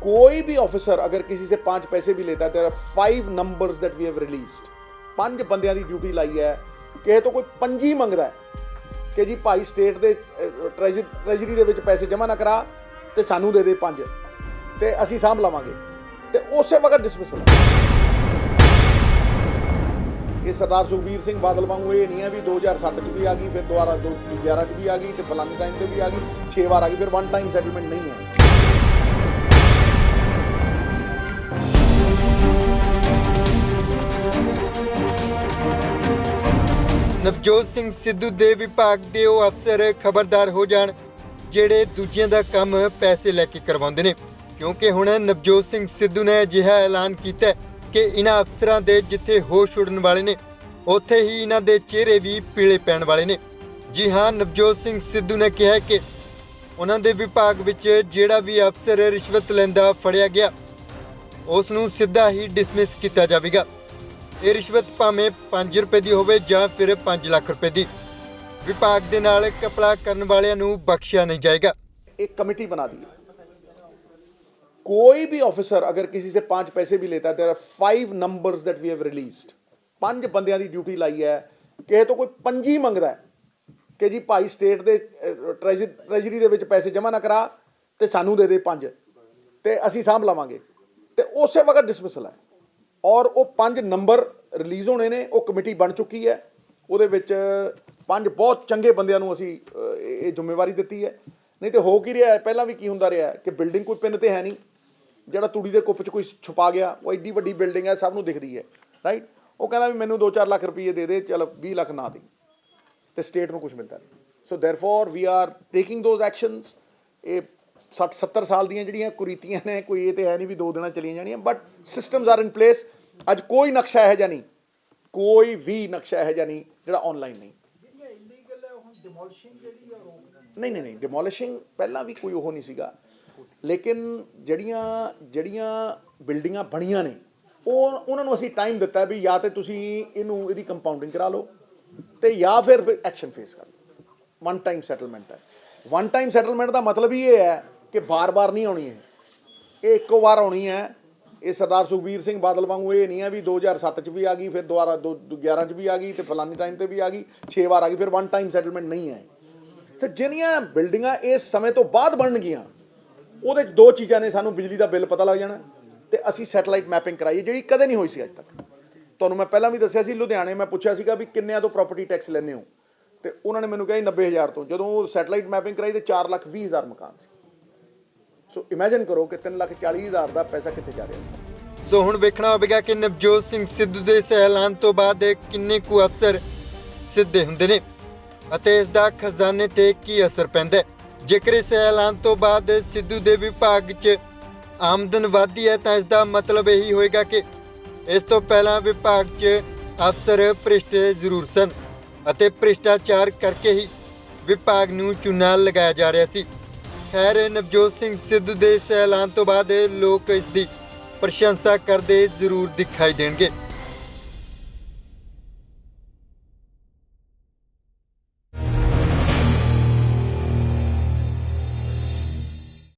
कोई भी ऑफिसर अगर किसी से पांच पैसे भी लेता है there are five numbers that we have released ਪੰਜ ਬੰਦਿਆਂ ਦੀ ਡਿਊਟੀ ਲਾਈ ਹੈ ਕਿਸੇ ਤੋਂ ਕੋਈ ਪੰਜੀ ਮੰਗਦਾ ਹੈ ਕਿ ਜੀ ਭਾਈ ਸਟੇਟ ਦੇ ਟ੍ਰੈਜਰੀ ਟ੍ਰੈਜਰੀ ਦੇ ਵਿੱਚ ਪੈਸੇ ਜਮ੍ਹਾਂ ਨਾ ਕਰਾ ਤੇ ਸਾਨੂੰ ਦੇ ਦੇ ਪੰਜ ਤੇ ਅਸੀਂ ਸਾਂਭ ਲਵਾਂਗੇ ਤੇ ਉਸੇ ਵਕਤ ਡਿਸਮਿਸਲ ਹੈ ਇਹ ਸਰਦਾਰ ਸੁਖਬੀਰ ਸਿੰਘ ਬਾਦਲ ਵਾਂਗੂ ਇਹ ਨਹੀਂ ਹੈ ਵੀ 2007 ਚ ਵੀ ਆ ਗਈ ਫਿਰ ਦੁਬਾਰਾ 2011 ਚ ਵੀ ਆ ਗਈ ਤੇ ਫਲਾਣੇ ਟਾਈਮ ਤੇ ਵੀ ਆ ਗਈ 6 ਵਾਰ ਆ ਗਈ ਫਿਰ ਵਨ ਟਾਈਮ ਸੈਟਲਮੈਂਟ ਨਹੀਂ ਹੈ ਨਵਜੋਤ ਸਿੰਘ ਸਿੱਧੂ ਦੇ ਵਿਭਾਗ ਦੇ ਉਹ ਅਫਸਰ ਖਬਰਦਾਰ ਹੋ ਜਾਣ, ਜਿਹੜੇ ਦੂਜਿਆਂ ਦਾ ਕੰਮ ਪੈਸੇ ਲੈ ਕੇ ਕਰਵਾਉਂਦੇ ਨੇ। ਕਿਉਂਕਿ ਹੁਣ ਨਵਜੋਤ ਸਿੰਘ ਸਿੱਧੂ ਨੇ ਅਜਿਹਾ ਐਲਾਨ ਕੀਤਾ ਕਿ ਇਹਨਾਂ ਅਫਸਰਾਂ ਦੇ ਜਿੱਥੇ ਹੋਸ਼ ਉਡਣ ਵਾਲੇ ਨੇ, ਉੱਥੇ ਹੀ ਇਹਨਾਂ ਦੇ ਚਿਹਰੇ ਵੀ ਪੀਲੇ ਪੈਣ ਵਾਲੇ ਨੇ। ਜੀ ਹਾਂ, ਨਵਜੋਤ ਸਿੰਘ ਸਿੱਧੂ ਨੇ ਕਿਹਾ ਕਿ ਉਹਨਾਂ ਦੇ ਵਿਭਾਗ ਵਿੱਚ ਜਿਹੜਾ ਵੀ ਅਫਸਰ ਰਿਸ਼ਵਤ ਲੈਂਦਾ ਫੜਿਆ ਗਿਆ, ਉਸ ਨੂੰ ਸਿੱਧਾ ਹੀ ਡਿਸਮਿਸ ਕੀਤਾ ਜਾਵੇਗਾ। ਇਹ ਰਿਸ਼ਵਤ ਭਾਵੇਂ 5 ਰੁਪਏ ਦੀ ਹੋਵੇ ਜਾਂ ਫਿਰ 5 ਲੱਖ ਰੁਪਏ ਦੀ ਵਿਭਾਗ ਦੇ ਨਾਲ ਕਪੜਾ ਕਰਨ ਵਾਲਿਆਂ ਨੂੰ ਬਖਸ਼ਿਆ ਨਹੀਂ ਜਾਏਗਾ एक कमेटी बना दी है कोई भी ऑफिसर अगर किसी से पांच पैसे भी लेता है there are five numbers that we have released ਪੰਜ ਬੰਦਿਆਂ ਦੀ ਡਿਊਟੀ ਲਾਈ ਹੈ ਕਿਸੇ ਤੋਂ ਕੋਈ ਪੰਜੀ ਮੰਗਦਾ ਹੈ ਕਿ ਜੀ ਭਾਈ ਸਟੇਟ ਦੇ ਟ੍ਰੈਜਰੀ ਟ੍ਰੈਜਰੀ ਦੇ ਵਿੱਚ ਪੈਸੇ ਜਮ੍ਹਾਂ ਨਾ ਕਰਾ ਤੇ ਸਾਨੂੰ ਦੇ ਦੇ ਪੰਜ ਤੇ ਅਸੀਂ ਸਾਂਭ ਲਵਾਂਗੇ ਤੇ ਉਸੇ ਵਕਤ ਡਿਸਮਿਸਲ ਹੈ ਔਰ ਉਹ ਪੰਜ ਨੰਬਰ ਰਿਲੀਜ਼ ਹੋਣੇ ਨੇ, ਉਹ ਕਮੇਟੀ ਬਣ ਚੁੱਕੀ ਹੈ। ਉਹਦੇ ਵਿੱਚ ਪੰਜ ਬਹੁਤ ਚੰਗੇ ਬੰਦਿਆਂ ਨੂੰ ਅਸੀਂ ਇਹ ਜ਼ਿੰਮੇਵਾਰੀ ਦਿੱਤੀ ਹੈ। ਨਹੀਂ ਤੇ ਹੋ ਕੀ ਰਿਹਾ ਹੈ? ਪਹਿਲਾਂ ਵੀ ਕੀ ਹੁੰਦਾ ਰਿਹਾ ਕਿ ਬਿਲਡਿੰਗ ਕੋਈ ਪਿੰਨ ਤੇ ਹੈ ਨਹੀਂ। ਜਿਹੜਾ ਤੂੜੀ ਦੇ ਕੁੱਪ 'ਚ ਕੋਈ ਛੁਪਾ ਗਿਆ, ਉਹ ਐਡੀ ਵੱਡੀ ਬਿਲਡਿੰਗ ਹੈ, ਸਭ ਨੂੰ ਦਿਖਦੀ ਹੈ ਰਾਈਟ ਉਹ ਕਹਿੰਦਾ ਵੀ ਮੈਨੂੰ 2-4 ਲੱਖ ਰੁਪਏ ਦੇ ਦੇ, ਚਲ 20 ਲੱਖ ਨਾ ਦੇ। ਤੇ ਸਟੇਟ ਨੂੰ ਕੁਝ ਮਿਲਦਾ ਨਹੀਂ। So therefore we are taking those actions ਇਹ 60 70 ਸਾਲ ਦੀਆਂ ਜਿਹੜੀਆਂ ਕੁਰੀਤੀਆਂ ਨੇ, ਕੋਈ ਇਹ ਤੇ ਹੈ ਨਹੀਂ ਵੀ ਦੋ ਦਿਨਾਂ ਚਲੀਆਂ ਜਾਣੀਆਂ but systems are in place ਅੱਜ ਕੋਈ ਨਕਸ਼ਾ ਹੈ ਜਾਂ ਨਹੀਂ। ਕੋਈ ਵੀ ਨਕਸ਼ਾ ਹੈ ਜਾਂ ਨਹੀਂ, ਜਿਹੜਾ ਆਨਲਾਈਨ ਨਹੀਂ। ਨਹੀਂ ਨਹੀਂ ਨਹੀਂ ਡਿਮੋਲਿਸ਼ਿੰਗ ਪਹਿਲਾਂ ਵੀ ਕੋਈ ਉਹ ਨਹੀਂ ਸੀਗਾ। ਲੇਕਿਨ ਜਿਹੜੀਆਂ ਜਿਹੜੀਆਂ ਬਿਲਡਿੰਗਾਂ ਬਣੀਆਂ ਨੇ, ਉਹ ਉਹਨਾਂ ਨੂੰ ਅਸੀਂ ਟਾਈਮ ਦਿੱਤਾ ਵੀ ਜਾਂ ਤੇ ਤੁਸੀਂ ਇਹਨੂੰ, ਇਹਦੀ ਕੰਪਾਊਂਡਿੰਗ ਕਰਾ ਲਓ ਤੇ ਜਾਂ ਫਿਰ ਐਕਸ਼ਨ ਫੇਸ ਕਰ ਲਓ। ਵਨ ਟਾਈਮ ਸੈਟਲਮੈਂਟ ਹੈ। ਵਨ ਟਾਈਮ ਸੈਟਲਮੈਂਟ ਦਾ ਮਤਲਬ ਹੀ ਇਹ ਹੈ ਕਿ ਬਾਰ-ਬਾਰ ਨਹੀਂ ਆਉਣੀ ਹੈ ਇਹ ਇੱਕੋ ਵਾਰ ਆਉਣੀ ਹੈ। ਇਹ ਸਰਦਾਰ ਸੁਖਬੀਰ ਸਿੰਘ ਬਾਦਲ ਵਾਂਗੂ ਇਹ ਨਹੀਂ ਹੈ ਵੀ 2007 ਚ ਵੀ ਆ ਗਈ, ਫਿਰ ਦੁਬਾਰਾ 2011 ਚ ਵੀ ਆ ਗਈ ਤੇ ਫਲਾਨੀ ਟਾਈਮ ਤੇ ਵੀ ਆ ਗਈ 6 ਵਾਰ ਆ ਗਈ, ਫਿਰ ਵਨ ਟਾਈਮ ਸੈਟਲਮੈਂਟ ਨਹੀਂ ਹੈ। ਤੇ ਜਿਹੜੀਆਂ ਬਿਲਡਿੰਗਾਂ ਇਸ ਸਮੇਂ ਤੋਂ ਬਾਅਦ ਬਣਨਗੀਆਂ, ਉਹਦੇ ਚ ਦੋ ਚੀਜ਼ਾਂ ਨੇ ਸਾਨੂੰ ਬਿਜਲੀ ਦਾ ਬਿੱਲ ਪਤਾ ਲੱਗ ਜਾਣਾ ਤੇ ਅਸੀਂ ਸੈਟਲਾਈਟ ਮੈਪਿੰਗ ਕਰਾਈ ਜਿਹੜੀ ਕਦੇ ਨਹੀਂ ਹੋਈ ਸੀ ਅੱਜ ਤੱਕ। ਤੁਹਾਨੂੰ ਮੈਂ ਪਹਿਲਾਂ ਵੀ ਦੱਸਿਆ ਸੀ, ਲੁਧਿਆਣੇ ਮੈਂ ਪੁੱਛਿਆ ਸੀਗਾ ਵੀ ਕਿੰਨਿਆਂ ਤੋਂ ਪ੍ਰਾਪਰਟੀ ਟੈਕਸ ਲੈਂਦੇ ਹੋ? ਤੇ ਉਹਨਾਂ ਨੇ ਮੈਨੂੰ ਕਿਹਾ ਜੀ 90000 ਤੋਂ। ਜਦੋਂ ਉਹ ਸੈਟਲਾਈਟ ਮੈਪਿੰਗ ਕਰਾਈ ਤੇ 4 ਲੱਖ 20 ਹਜ਼ਾਰ ਮਕਾਨ ਸੀ। ਸੋ ਇਮੇਜਿਨ ਕਰੋ ਕਿ 3 ਲੱਖ 40 ਹਜ਼ਾਰ ਦਾ ਪੈਸਾ ਕਿੱਥੇ ਜਾ ਰਿਹਾ ਹੈ। ਸੋ ਹੁਣ ਵੇਖਣਾ ਹੋਵੇਗਾ ਕਿ ਨਵਜੋਤ ਸਿੰਘ ਸਿੱਧੂ ਦੇ ਇਸ ਐਲਾਨ ਤੋਂ ਬਾਅਦ ਕਿੰਨੇ ਕੁ ਅਫਸਰ ਸਿੱਧੇ ਹੁੰਦੇ ਨੇ ਅਤੇ ਇਸ ਦਾ ਖਜ਼ਾਨੇ ਤੇ ਕੀ ਅਸਰ ਪੈਂਦਾ ਜੇਕਰ ਇਸ ਐਲਾਨ ਤੋਂ ਬਾਅਦ ਸਿੱਧੂ ਦੇ ਵਿਭਾਗ 'ਚ ਆਮਦਨ ਵਧਦੀ ਹੈ, ਤਾਂ ਇਸ ਦਾ ਮਤਲਬ ਇਹੀ ਹੋਏਗਾ ਕਿ ਇਸ ਤੋਂ ਪਹਿਲਾਂ ਵਿਭਾਗ 'ਚ ਅਫਸਰ ਭ੍ਰਿਸ਼ਟ ਜ਼ਰੂਰ ਸਨ ਅਤੇ ਭ੍ਰਿਸ਼ਟਾਚਾਰ ਕਰਕੇ ਹੀ ਵਿਭਾਗ ਨੂੰ ਚੁਣਾ ਲਗਾਇਆ ਜਾ ਰਿਹਾ ਸੀ। ਖੈਰ, ਨਵਜੋਤ ਸਿੰਘ ਸਿੱਧੂ ਦੇ ਇਸ ਐਲਾਨ ਤੋਂ ਬਾਅਦ ਲੋਕ ਇਸ ਦੀ ਪ੍ਰਸ਼ੰਸਾ ਕਰਦੇ ਜ਼ਰੂਰ ਦਿਖਾਈ ਦੇਣਗੇ।